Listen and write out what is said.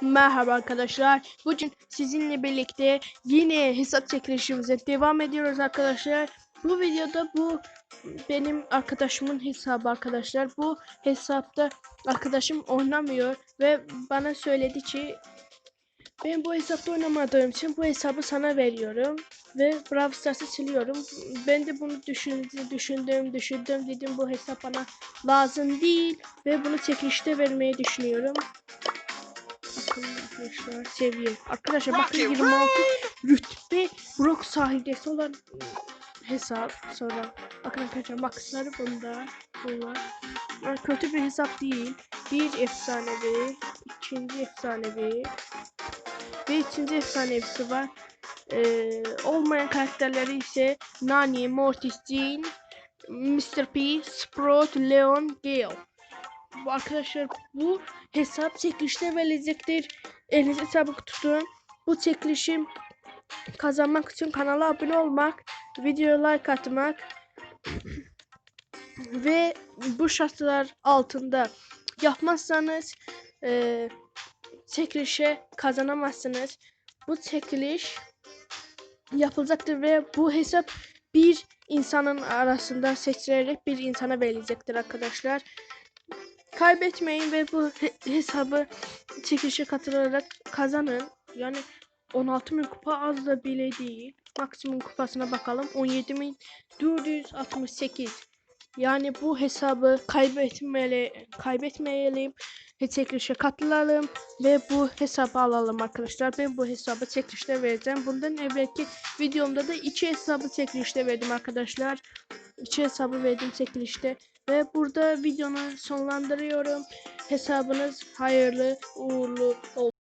Merhaba arkadaşlar. Bugün sizinle birlikte yine hesap çekilişimize devam ediyoruz arkadaşlar. Bu videoda bu benim arkadaşımın hesabı arkadaşlar. Bu hesapta arkadaşım oynamıyor ve bana söyledi ki ben bu hesapta oynamadığım için bu hesabı sana veriyorum ve Brawl Stars'ı siliyorum. Ben de bunu düşündüm, düşündüm, düşündüm dedim bu hesap bana lazım değil ve bunu çekilişte vermeyi düşünüyorum. Bakın arkadaşlar seviye. Arkadaşlar bakın 26 rütbe Brock sahibesi olan hesap sonra. Bakın arkadaşlar maksları bunda. Bunlar. Yani kötü bir hesap değil. Bir efsanevi. ikinci efsanevi. Ve üçüncü efsanevisi var. Ee, olmayan karakterleri ise Nani, Mortis, Jean, Mr. P, Sprout, Leon, Gale. Arkadaşlar bu hesap çekilişte verilecektir. Elinize çabuk tutun. Bu çekilişim kazanmak için kanala abone olmak, videoya like atmak ve bu şartlar altında yapmazsanız eee çekilişe kazanamazsınız. Bu çekiliş yapılacaktır ve bu hesap bir insanın arasında seçilerek bir insana verilecektir arkadaşlar. Kaybetmeyin ve bu he- hesabı çekilişe katılarak kazanın. Yani 16 bin kupa az da bile değil. Maksimum kupasına bakalım. 17.468. Yani bu hesabı kaybetmeli, kaybetmeyelim. Çekilişe katılalım ve bu hesabı alalım arkadaşlar. Ben bu hesabı çekilişte vereceğim. Bundan evvelki videomda da iki hesabı çekilişte verdim arkadaşlar. İki hesabı verdim çekilişte. Ve burada videonu sonlandırıyorum. Hesabınız hayırlı uğurlu olsun.